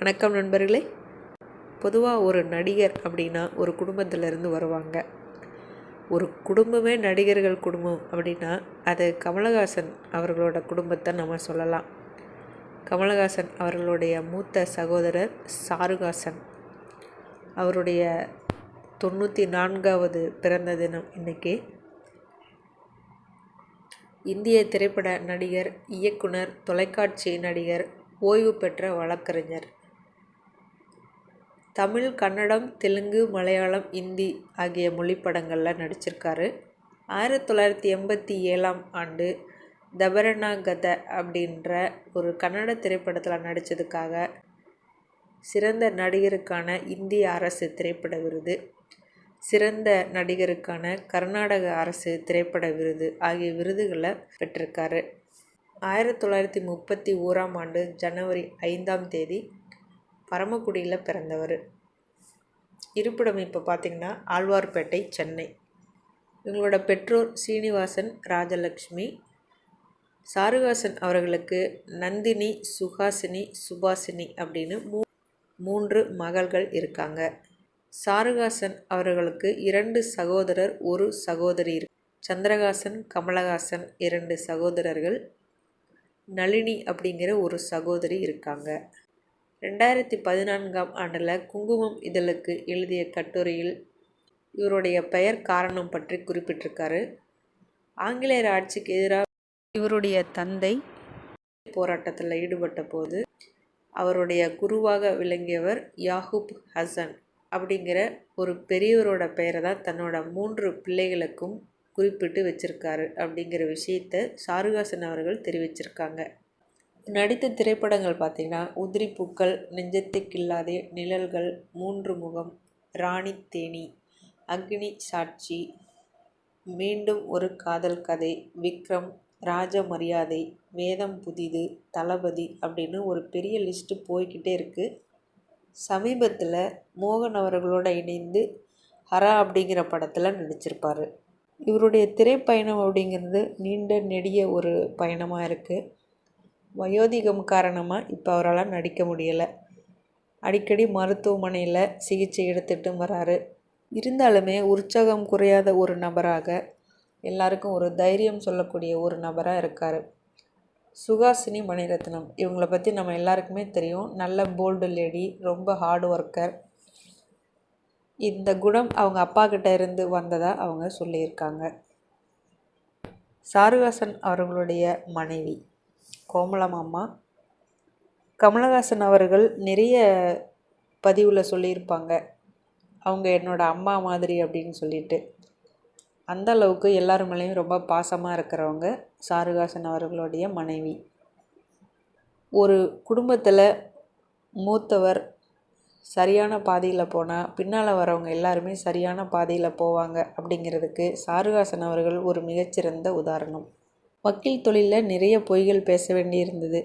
வணக்கம் நண்பர்களே. பொதுவாக ஒரு நடிகர் அப்படின்னா ஒரு குடும்பத்திலேருந்து வருவாங்க. ஒரு குடும்பமே நடிகர்கள் குடும்பம் அப்படின்னா அது கமலஹாசன் அவர்களோட குடும்பத்தை நம்ம சொல்லலாம். கமலஹாசன் அவர்களுடைய மூத்த சகோதரர் சாருஹாசன். அவருடைய தொண்ணூற்றி நான்காவது பிறந்த தினம் இன்றைக்கி இந்திய திரைப்பட நடிகர் இயக்குனர் தொலைக்காட்சி நடிகர் ஓய்வு பெற்ற வழக்கறிஞர். தமிழ் கன்னடம் தெலுங்கு மலையாளம் இந்தி ஆகிய மொழிப்படங்களில் நடிச்சிருக்காரு. ஆயிரத்தி தொள்ளாயிரத்தி எண்பத்தி ஏழாம் ஆண்டு தபரணாகத அப்படின்ற ஒரு கன்னட திரைப்படத்தில் நடித்ததுக்காக சிறந்த நடிகருக்கான இந்திய அரசு திரைப்பட விருது சிறந்த நடிகருக்கான கர்நாடக அரசு திரைப்பட விருது ஆகிய விருதுகளை பெற்றிருக்காரு. ஆயிரத்தி தொள்ளாயிரத்தி முப்பத்தி ஓராம் ஆண்டு ஜனவரி ஐந்தாம் தேதி பரமக்குடியில் பிறந்தவர். இருப்பிடம் இப்போ பார்த்திங்கன்னா ஆழ்வார்பேட்டை சென்னை. இவங்களோட பெற்றோர் சீனிவாசன் ராஜலக்ஷ்மி. சாருகாசன் அவர்களுக்கு நந்தினி சுஹாசினி சுபாசினி அப்படின்னு மூ மூன்று மகள்கள் இருக்காங்க. சாருகாசன் அவர்களுக்கு இரண்டு சகோதரர் ஒரு சகோதரி சந்திரகாசன் கமலஹாசன் இரண்டு சகோதரர்கள். நளினி அப்படிங்கிற ஒரு சகோதரி இருக்காங்க. ரெண்டாயிரத்தி பதினான்காம் ஆண்டில் குங்குமம் இதழுக்கு எழுதிய கட்டுரையில் இவருடைய பெயர் காரணம் பற்றி குறிப்பிட்டிருக்காரு. ஆங்கிலேயர் ஆட்சிக்கு எதிராக இவருடைய தந்தை போராட்டத்தில் ஈடுபட்ட போது அவருடைய குருவாக விளங்கியவர் யாகூப் ஹசன் அப்படிங்கிற ஒரு பெரியவரோட பெயரை தான் தன்னோட மூன்று பிள்ளைகளுக்கும் குறிப்பிட்டு வச்சுருக்காரு அப்படிங்கிற விஷயத்த சாருகாசன் அவர்கள் தெரிவிச்சிருக்காங்க. நடித்த திரைப்படங்கள் பார்த்திங்கன்னா உதிரி பூக்கள் நெஞ்சத்தை கில்லாதே நிழல்கள் மூன்று முகம் ராணி தேனி அக்னி சாட்சி மீண்டும் ஒரு காதல் கதை விக்ரம் ராஜ மரியாதை வேதம் புதிது தளபதி அப்படின்னு ஒரு பெரிய லிஸ்ட்டு போய்கிட்டே இருக்குது சமீபத்தில் மோகன் அவர்களோடு இணைந்து ஹரா அப்படிங்கிற படத்தில் நடிச்சிருப்பார். இவருடைய திரைப்பயணம் அப்படிங்கிறது நீண்ட நெடிய ஒரு பயணமாக இருக்குது வயோதிகம் காரணமாக இப்போ அவரால் நடிக்க முடியலை. அடிக்கடி மருத்துவமனையில் சிகிச்சை எடுத்துட்டும் வராரு. இருந்தாலுமே உற்சாகம் குறையாத ஒரு நபராக எல்லாருக்கும் ஒரு தைரியம் சொல்லக்கூடிய ஒரு நபராக இருக்கார். சுகாசினி மணிரத்னம். இவங்கள பற்றி நம்ம எல்லாருக்குமே தெரியும். நல்ல போல்டு லேடி ரொம்ப ஹார்ட் ஒர்க்கர் இந்த குணம் அவங்க அப்பா கிட்ட இருந்து வந்ததாக அவங்க சொல்லியிருக்காங்க. சாருஹாசன் அவர்களுடைய மனைவி. கோமலம் அம்மா கமலஹாசன் அவர்கள் நிறைய பதிவில் சொல்லியிருப்பாங்க. அவங்க என்னோடய அம்மா மாதிரி அப்படின்னு சொல்லிட்டு. அந்த அளவுக்கு எல்லார் மேலேயும் ரொம்ப பாசமாக இருக்கிறவங்க சாருகாசன் அவர்களுடைய மனைவி. ஒரு குடும்பத்தில் மூத்தவர் சரியான பாதையில் போனால் பின்னால் வரவங்க எல்லாருமே சரியான பாதையில் போவாங்க அப்படிங்கிறதுக்கு சாருஹாசன் அவர்கள் ஒரு மிகச்சிறந்த உதாரணம். வக்கீல் தொழிலில் நிறைய பொய்கள் பேச வேண்டியிருந்தது.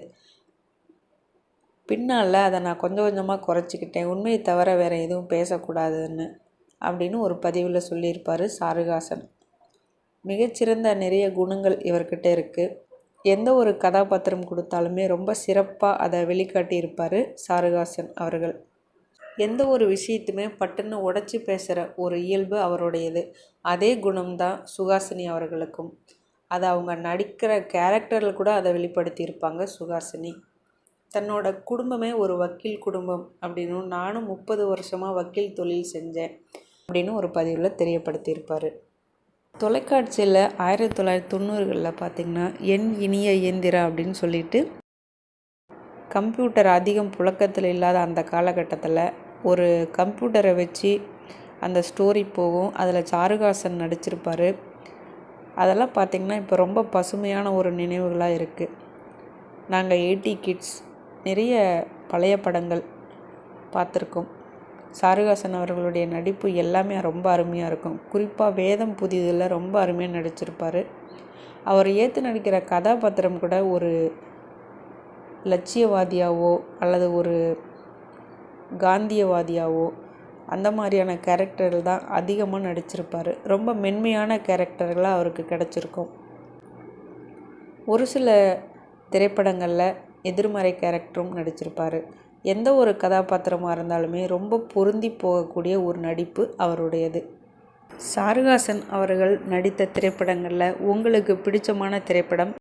பின்னால் அதை நான் கொஞ்சம் கொஞ்சமாக குறைச்சிக்கிட்டேன். உண்மையை தவிர வேறு எதுவும் பேசக்கூடாதுன்னு அப்படின்னு ஒரு பதிவில் சொல்லியிருப்பார் சாருகாசன். மிகச்சிறந்த நிறைய குணங்கள் இவர்கிட்ட இருக்குது எந்த ஒரு கதாபாத்திரம் கொடுத்தாலுமே ரொம்ப சிறப்பாக அதை வெளிக்காட்டியிருப்பார் சாருகாசன் அவர்கள். எந்த ஒரு விஷயத்தையுமே பட்டுன்னு உடச்சி பேசுகிற ஒரு இயல்பு அவருடையது. அதே குணம்தான் சுகாசினி அவர்களுக்கும். அதை அவங்க நடிக்கிற கேரக்டரில் கூட அதை வெளிப்படுத்தியிருப்பாங்க சுகாசினி தன்னோட குடும்பமே ஒரு வக்கீல் குடும்பம் அப்படின்னு நானும் முப்பது வருஷமாக வக்கீல் தொழில் செஞ்சேன் அப்படின்னு ஒரு பதிவில் தெரியப்படுத்தியிருப்பார். தொலைக்காட்சியில் ஆயிரத்தி தொள்ளாயிரத்தி தொண்ணூறுகளில் பார்த்திங்கன்னா என் இனிய இயந்திரா அப்படின்னு சொல்லிட்டு கம்ப்யூட்டர் அதிகம் புழக்கத்தில் இல்லாத அந்த காலகட்டத்தில் ஒரு கம்ப்யூட்டரை வச்சு அந்த ஸ்டோரி போகும். அதில் சாருகாசன் நடிச்சிருப்பார். அதெல்லாம் பார்த்திங்கன்னா இப்போ ரொம்ப பசுமையான ஒரு நினைவுகளாக இருக்குது நாங்கள் எயிட்டி கிட்ஸ் நிறைய பழைய படங்கள் பார்த்துருக்கோம். சாருகாசன் அவர்களுடைய நடிப்பு எல்லாமே ரொம்ப அருமையாக இருக்கும். குறிப்பாக வேதம் புதிதில் ரொம்ப அருமையாக நடிச்சிருப்பார். அவர் ஏற்று நடிக்கிற கதாபாத்திரம் கூட ஒரு லட்சியவாதியாவோ அல்லது ஒரு காந்தியவாதியாவோ அந்த மாதிரியான கேரக்டர்கள் தான் அதிகமாக நடிச்சிருப்பார். ரொம்ப மென்மையான கேரக்டர்களாக அவருக்கு கிடச்சிருக்கும். ஒரு சில திரைப்படங்களில் எதிர்மறை கேரக்டரும் நடிச்சிருப்பார். எந்த ஒரு கதாபாத்திரமாக இருந்தாலுமே ரொம்ப பொருந்தி போகக்கூடிய ஒரு நடிப்பு அவருடையது. சாருஹாசன் அவர்கள் நடித்த திரைப்படங்களில் உங்களுக்கு பிடிச்சமான திரைப்படம்